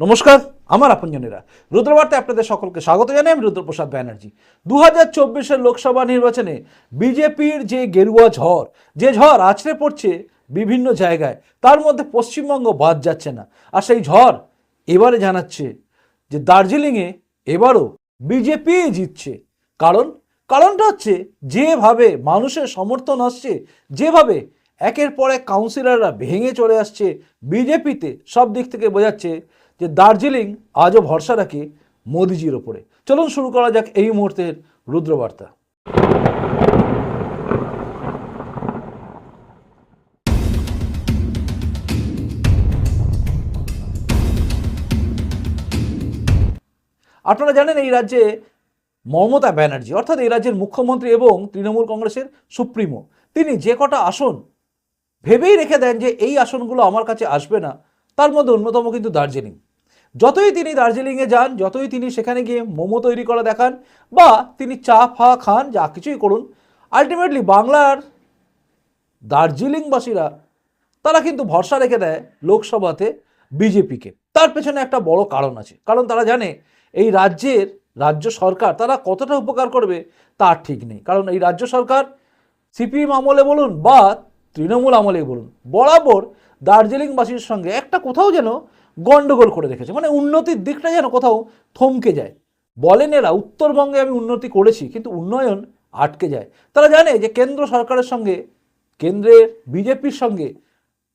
নমস্কার, আমার আপনজনেরা। রুদ্রবার্তায় আপনাদের সকলকে স্বাগত জানাই, আমি রুদ্রপ্রসাদ ব্যানার্জি। দু হাজার চব্বিশের লোকসভা নির্বাচনে বিজেপির যে গেরুয়া ঝড়, যে ঝড় আছড়ে পড়ছে বিভিন্ন জায়গায়, তার মধ্যে পশ্চিমবঙ্গ বাদ যাচ্ছে না। আর সেই ঝড় এবারে জানাচ্ছে যে দার্জিলিংয়ে এবারও বিজেপি জিতছে। কারণ, কারণটা হচ্ছে যেভাবে মানুষের সমর্থন আসছে, যেভাবে একের পর এক কাউন্সিলররা ভেঙে চলে আসছে, বিজেপিতে সব দিক থেকে বোঝাচ্ছে যে দার্জিলিং আজও ভরসা রাখে মোদিজির ওপরে। চলুন শুরু করা যাক এই মুহূর্তের রুদ্রবার্তা। আপনারা জানেন এই রাজ্যে মমতা ব্যানার্জি, অর্থাৎ এই রাজ্যের মুখ্যমন্ত্রী এবং তৃণমূল কংগ্রেসের সুপ্রিমো, তিনি যে কটা আসন ভেবেই রেখে দেন যে এই আসনগুলো আমার কাছে আসবে না, তার মধ্যে অন্যতম কিন্তু দার্জিলিং। যতই তিনি দার্জিলিংয়ে যান, যতই তিনি সেখানে গিয়ে মোমো তৈরি করা দেখান, বা তিনি চা ফা খান, যা কিছুই করুন আলটিমেটলি বাংলার দার্জিলিংবাসীরা, তারা কিন্তু ভরসা রেখে দেয় লোকসভাতে বিজেপিকে। তার পেছনে একটা বড় কারণ আছে। কারণ তারা জানে, এই রাজ্যের রাজ্য সরকার তারা কতটা উপকার করবে, তার ঠিক নেই। কারণ এই রাজ্য সরকার সিপিএম আমলে বলুন বা তৃণমূল আমলে বলুন, বরাবর দার্জিলিংবাসীর সঙ্গে একটা কোথাও যেন গন্ডগোল করে রেখেছে। মানে উন্নতির দিকটা যেন কোথাও থমকে যায়। বলেন এরা, উত্তরবঙ্গে আমি উন্নতি করেছি, কিন্তু উন্নয়ন আটকে যায়। তারা জানে যে কেন্দ্র সরকারের সঙ্গে কেন্দ্রের বিজেপির সঙ্গে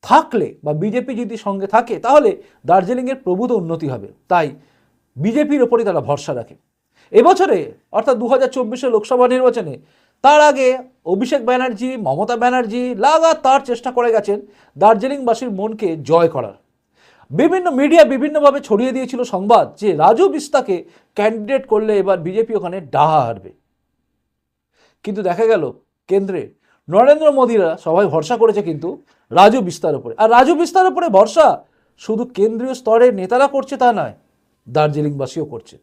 থাকলে বা বিজেপি যদি সঙ্গে থাকে, তাহলে দার্জিলিংয়ের প্রভূত উন্নতি হবে। তাই বিজেপির ওপরই তারা ভরসা রাখে। এবছরে, অর্থাৎ দু হাজার লোকসভা নির্বাচনে, তার আগে অভিষেক ব্যানার্জি, মমতা ব্যানার্জি লাগাতার চেষ্টা করে গেছেন দার্জিলিংবাসীর মনকে জয় করার। বিভিন্ন মিডিয়া বিভিন্নভাবে ছড়িয়ে দিয়েছিল সংবাদ যে রাজু বিস্তাকে ক্যান্ডিডেট করলে এবার বিজেপি ওখানে ডাহা হারবে। কিন্তু দেখা গেল, কেন্দ্রে নরেন্দ্র মোদীরা সবাই ভরসা করেছে কিন্তু রাজু বিস্তার উপরে। আর রাজু বিস্তার উপরে ভরসা শুধু কেন্দ্রীয় স্তরের নেতারা করছে তা নয়, দার্জিলিংবাসীও করছে।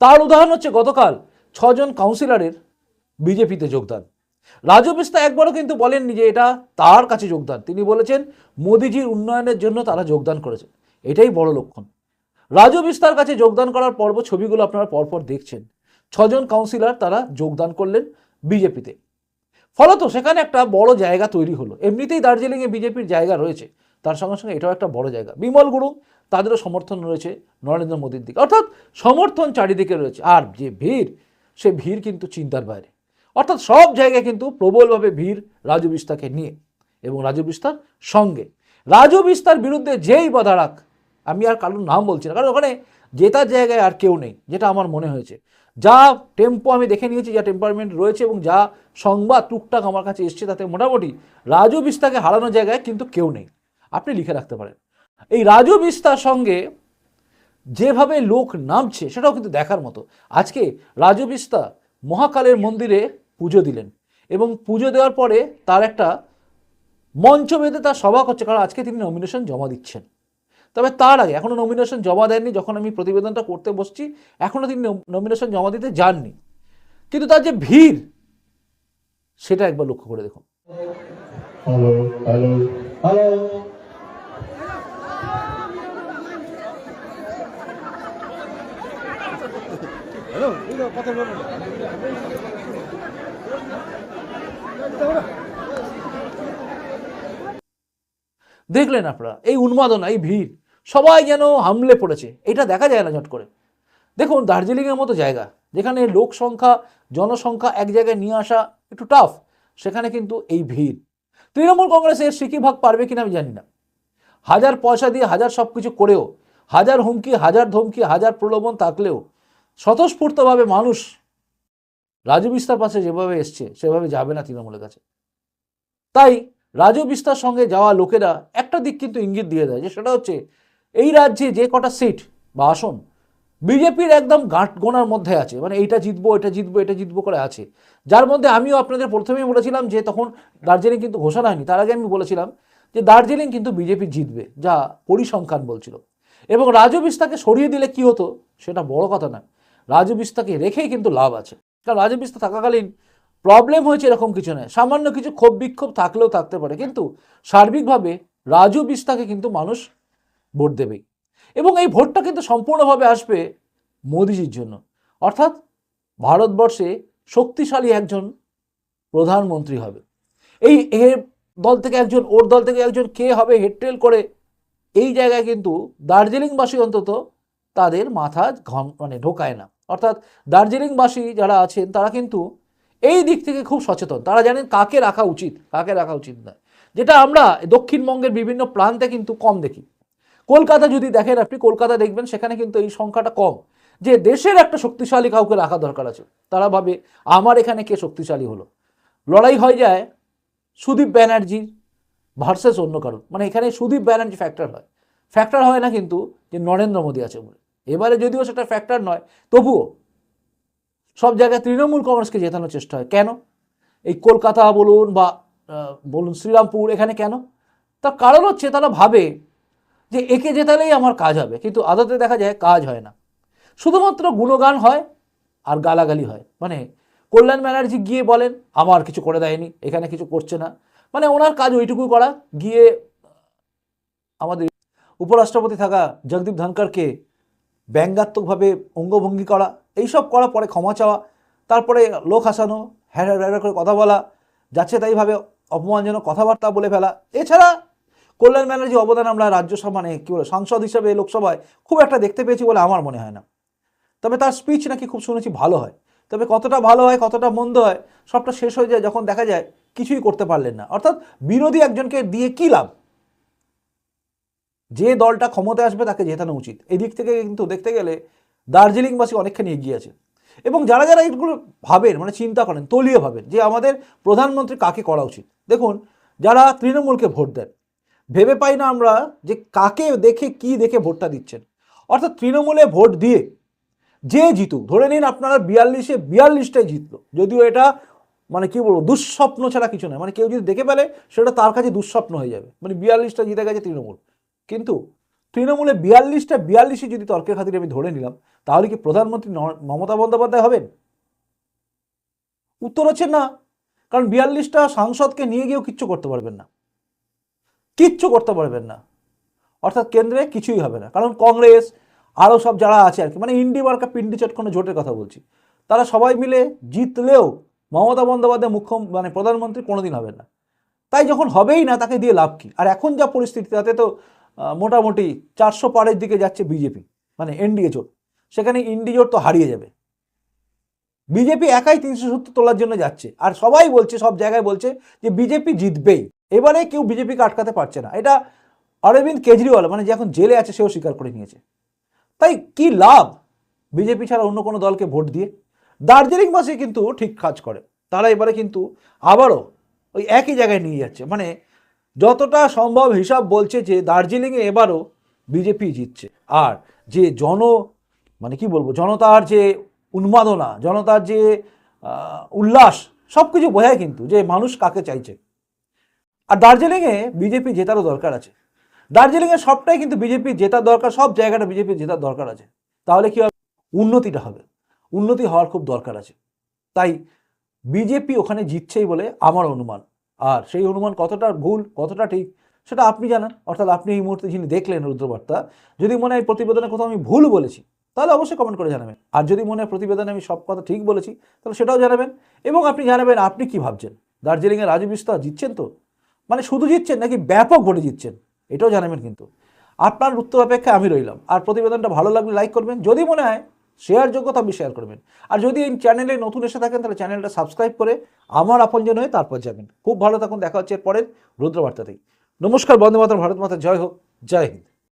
তার উদাহরণ হচ্ছে গতকাল ছজন কাউন্সিলরের বিজেপিতে যোগদান। রাজু বিস্তা একবারও কিন্তু বলেননি যে এটা তার কাছে যোগদান। তিনি বলেছেন, মোদিজির উন্নয়নের জন্য তারা যোগদান করেছে এটাই বড় লক্ষণ। রাজু বিস্তার কাছে যোগদান করার পর্ব ছবিগুলো আপনারা পরপর দেখছেন। ছজন কাউন্সিলর তারা যোগদান করলেন বিজেপিতে। ফলত সেখানে একটা বড় জায়গা তৈরি হলো। এমনিতেই দার্জিলিংয়ে বিজেপির জায়গা রয়েছে। তার সঙ্গে সঙ্গে এটাও একটা বড় জায়গা। বিমল গুরু, তাদেরও সমর্থন রয়েছে নরেন্দ্র মোদীর দিকে। অর্থাৎ সমর্থন চারিদিকে রয়েছে। আর যে ভিড়, সে ভিড় কিন্তু চিন্তার বাইরে। অর্থাৎ সব জায়গায় কিন্তু প্রবলভাবে ভিড় রাজু বিস্তাকে নিয়ে এবং রাজু বিস্তার সঙ্গে। রাজু বিস্তার বিরুদ্ধে যেই বা দাঁড়াক আমি আর কারোর নাম বলছি না। কারণ ওখানে জেতার জায়গায় আর কেউ নেই, যেটা আমার মনে হয়েছে। যা টেম্পো আমি দেখে নিয়েছি, যা টেম্পারমেন্ট রয়েছে এবং যা সংবাদ টুকটাক আমার কাছে এসছে, তাতে মোটামুটি রাজু বিস্তাকে হারানোর জায়গায় কিন্তু কেউ নেই। আপনি লিখে রাখতে পারেন। এই রাজু বিস্তার সঙ্গে যেভাবে লোক নামছে, সেটাও কিন্তু দেখার মতো। আজকে রাজু বিস্তা মহাকালের মন্দিরে পুজো দিলেন এবং পুজো দেওয়ার পরে তার একটা মঞ্চ বেঁধে তার সভা করছে, কারণ আজকে তিনি নমিনেশন জমা দিচ্ছেন। তবে তার আগে এখনও নমিনেশন জমা দেননি যখন আমি প্রতিবেদনটা করতে বসছি এখনও তিনি নমিনেশন জমা দিতে যাননি। কিন্তু তার যে ভিড় সেটা একবার লক্ষ্য করে দেখুন। হ্যালো হ্যালো হ্যালো দেখলেন আপনারা এই উন্মাদনা এই ভিড় সবাই যেন হামলে পড়েছে। এটা দেখা যায় না ঝট করে। দেখুন, দার্জিলিংয়ের মতো জায়গা, যেখানে লোক সংখ্যা, জনসংখ্যা এক জায়গায় নিয়ে আসা একটু টাফ সেখানে কিন্তু এই ভিড়। তৃণমূল কংগ্রেসের সিকি ভাগ পারবে কিনা আমি জানি না। হাজার পয়সা দিয়ে হাজার সব কিছু করেও, হাজার হুমকি, হাজার ধমকি, হাজার প্রলোভন থাকলেও, স্বতঃস্ফূর্তভাবে মানুষ রাজু বিস্তার পাশে যেভাবে এসছে, সেভাবে যাবে না তৃণমূলের কাছে। তাই রাজু বিস্তার সঙ্গে যাওয়া লোকেরা একটা দিক কিন্তু ইঙ্গিত দিয়ে দেয় যে, সেটা হচ্ছে এই রাজ্যে যে কটা সিট বা আসন, বিজেপির একদম গাঁট গোনার মধ্যে আছে মানে এইটা জিতবো এটা জিতবো এটা জিতবো করে আছে। যার মধ্যে আমিও আপনাদের প্রথমেই বলেছিলাম যে তখন দার্জিলিং কিন্তু ঘোষণা হয়নি, তার আগে আমি বলেছিলাম যে দার্জিলিং কিন্তু বিজেপি জিতবে, যা পরিসংখ্যান বলছিল। এবং রাজু বিস্তাকে সরিয়ে দিলে কি হতো, সেটা বড় কথা না রাজু বিস্তাকে রেখেই কিন্তু লাভ আছে। কারণ রাজু বিস্তা থাকাকালীন প্রবলেম হয়েছে এরকম কিছু নয়। সামান্য কিছু ক্ষোভ বিক্ষোভ থাকলেও থাকতে পারে, কিন্তু সার্বিকভাবে রাজু বিস্তাকে কিন্তু মানুষ ভোট দেবেই। এবং এই ভোটটা কিন্তু সম্পূর্ণভাবে আসবে মোদিজির জন্য। অর্থাৎ ভারতবর্ষে শক্তিশালী একজন প্রধানমন্ত্রী হবে। এই এর দল থেকে একজন, ওর দল থেকে একজন কে হবে হেডটেল করে এই জায়গায় কিন্তু দার্জিলিংবাসী অন্তত তাদের মাথা ঘন মানে ঢোকায় না। অর্থাৎ দার্জিলিংবাসী যারা আছেন, তারা কিন্তু এই দিক থেকে খুব সচেতন। তারা জানেন কাকে রাখা উচিত, কাকে রাখা উচিত না যেটা আমরা দক্ষিণবঙ্গের বিভিন্ন প্রান্তে কিন্তু কম দেখি। কলকাতা যদি দেখেন, আপনি কলকাতা দেখবেন, সেখানে কিন্তু এই সংখ্যাটা কম। যে দেশের একটা শক্তিশালী কাউকে রাখা দরকার আছে, তারা ভাবে, আমার এখানে কে শক্তিশালী হলো? লড়াই হয়ে যায় সুদীপ ব্যানার্জি ভার্সেস অন্য কারণ মানে এখানে সুদীপ ব্যানার্জি ফ্যাক্টর হয়। ফ্যাক্টর হয় না কিন্তু যে নরেন্দ্র মোদী আছে বলে। এবারে যদিও সেটা ফ্যাক্টর নয়, তবুও সব জায়গায় তৃণমূল কংগ্রেসকে জেতানোর চেষ্টা হয়। কেন? এই কলকাতা বলুন বা বলুন শ্রীরামপুর, এখানে কেন? তার কারণ হচ্ছে তারা ভাবে যে একে জেতালেই আমার কাজ হবে, কিন্তু আদতে দেখা যায় কাজ হয় না। শুধুমাত্র গুণগান হয় আর গালাগালি হয়। মানে কল্যাণ ব্যানার্জি গিয়ে বলেন, আমার কিছু করে দেয়নি, এখানে কিছু করছে না। মানে ওনার কাজ ওইটুকুই করা, গিয়ে আমাদের উপরাষ্ট্রপতি থাকা জগদীপ ধনকরকে ব্যঙ্গাত্মকভাবে অঙ্গভঙ্গি করা, এইসব করা, পরে ক্ষমা চাওয়া, তারপরে লোক হাসানো হ্যাঁ হ্যাঁ হ্যাঁ করে কথা বলা, যাচ্ছে তাইভাবে অপমানজনক কথাবার্তা বলে ফেলা, এছাড়া কল্যাণ ব্যানার্জি অবদান আমরা রাজ্যসভা মানে কী বলে, সাংসদ হিসেবে লোকসভায় খুব একটা দেখতে পেয়েছি বলে আমার মনে হয় না। তবে তার স্পিচ নাকি খুব শুনেছি ভালো হয়। তবে কতটা ভালো হয়, কতটা মন্দ হয়, সবটা শেষ হয়ে যায় যখন দেখা যায় কিছুই করতে পারলেন না। অর্থাৎ বিরোধী একজনকে দিয়ে কী লাভ? যে দলটা ক্ষমতায় আসবে তাকে জেতানো উচিত। এদিক থেকে কিন্তু দেখতে গেলে দার্জিলিংবাসী অনেকখানি এগিয়ে আছে। এবং যারা যারা এইগুলো ভাবেন মানে চিন্তা করেন তলিয়ে ভাবেন, যে আমাদের প্রধানমন্ত্রী কাকে করা উচিত? দেখুন, যারা তৃণমূলকে ভোট দেন ভেবে পাই না আমরা যে কাকে দেখে কি দেখে ভোটটা দিচ্ছেন। অর্থাৎ তৃণমূলে ভোট দিয়ে যে জিতুক ধরে নিন আপনারা বিয়াল্লিশে বিয়াল্লিশটাই জিতলো, যদিও এটা মানে কি বলব, দুঃস্বপ্ন ছাড়া কিছু নয়। মানে কেউ যদি দেখে ফেলে, সেটা তার কাছে দুঃস্বপ্ন হয়ে যাবে। মানে বিয়াল্লিশটা জিতে গেছে তৃণমূল। কিন্তু তৃণমূলে বিয়াল্লিশটা বিয়াল্লিশে যদি তর্কের খাতিরে আমি ধরে নিলাম, তাহলে কি প্রধানমন্ত্রী মমতা বন্দ্যোপাধ্যায় হবেন? উত্তর হচ্ছে না। কারণ বিয়াল্লিশটা সাংসদকে নিয়ে গিয়েও কিচ্ছু করতে পারবেন না। কিচ্ছু করতে পারবেন না। অর্থাৎ কেন্দ্রে কিছুই হবে না। কারণ কংগ্রেস আরও সব যারা আছে আর কি মানে ইন্ডি মার্কা পিন্ডি চটকোনো জোটের কথা বলছি, তারা সবাই মিলে জিতলেও মমতা বন্দ্যোপাধ্যায় মুখ্য মানে প্রধানমন্ত্রী কোনোদিন হবেন না। তাই যখন হবেই না, তাকে দিয়ে লাভ কি? আর এখন যা পরিস্থিতি, তাতে তো মোটামুটি চারশো পারের দিকে যাচ্ছে বিজেপি মানে এনডিএ জোট। সেখানে ইন্ডি জোট তো হারিয়ে যাবে। বিজেপি একাই তিনশো সত্তর তোলার জন্য যাচ্ছে। আর সবাই বলছে, সব জায়গায় বলছে যে বিজেপি জিতবেই। এবারে কেউ বিজেপিকে আটকাতে পারছে না। এটা অরবিন্দ কেজরিওয়াল মানে যে এখন জেলে আছে, সেও স্বীকার করে নিয়েছে। তাই কি লাভ বিজেপি ছাড়া অন্য কোনো দলকে ভোট দিয়ে? দার্জিলিং দার্জিলিংবাসী কিন্তু ঠিক কাজ করে। তারা এবারে কিন্তু আবারও ওই একই জায়গায় নিয়ে যাচ্ছে। মানে যতটা সম্ভব হিসাব বলছে যে দার্জিলিংয়ে এবারও বিজেপি জিতছে। আর যে জন মানে কি বলব, জনতার যে উন্মাদনা, জনতার যে উল্লাস সব কিছু বোঝায় কিন্তু যে মানুষ কাকে চাইছে। আর দার্জিলিংয়ে বিজেপি জেতারও দরকার আছে। দার্জিলিংয়ে সবটাই কিন্তু বিজেপি জেতার দরকার, সব জায়গাটা বিজেপি জেতার দরকার আছে। তাহলে কি হবে? উন্নতিটা হবে। উন্নতি হওয়ার খুব দরকার আছে। তাই বিজেপি ওখানে জিতছেই বলে আমার অনুমান। আর সেই অনুমান কতটা ভুল, কতটা ঠিক, সেটা আপনি জানান। অর্থাৎ আপনি এই মুহূর্তে যিনি দেখলেন রুদ্রবার্তা, যদি মনে হয় প্রতিবেদনে কোথাও আমি ভুল বলেছি, তাহলে অবশ্যই কমেন্ট করে জানাবেন। আর যদি মনে হয় প্রতিবেদনে আমি সব কথা ঠিক বলেছি, তাহলে সেটাও জানাবেন। এবং আপনি জানাবেন, আপনি কি ভাবছেন? দার্জিলিংয়ে রাজু বিস্তার জিতছেন তো? মানে শুধু জিতছেন নাকি ব্যাপক ভোটে জিতছেন? এটাও জানাবেন কিন্তু। আপনার উত্তর অপেক্ষায় আমি রইলাম। আর প্রতিবেদনটা ভালো লাগলে লাইক করবেন, যদি মনে হয় শেয়ার যোগ্য আপনি শেয়ার করবেন। আর যদি এই চ্যানেলে নতুন এসে থাকেন, তাহলে চ্যানেলটা সাবস্ক্রাইব করে আমার আপনজন হয়ে তারপর যাবেন। খুব ভালো থাকুন, দেখা হচ্ছে পরের রুদ্রবার্তাতেই। নমস্কার, বন্দে মাতা ভারত মাতা, জয় হোক, জয় হিন্দ।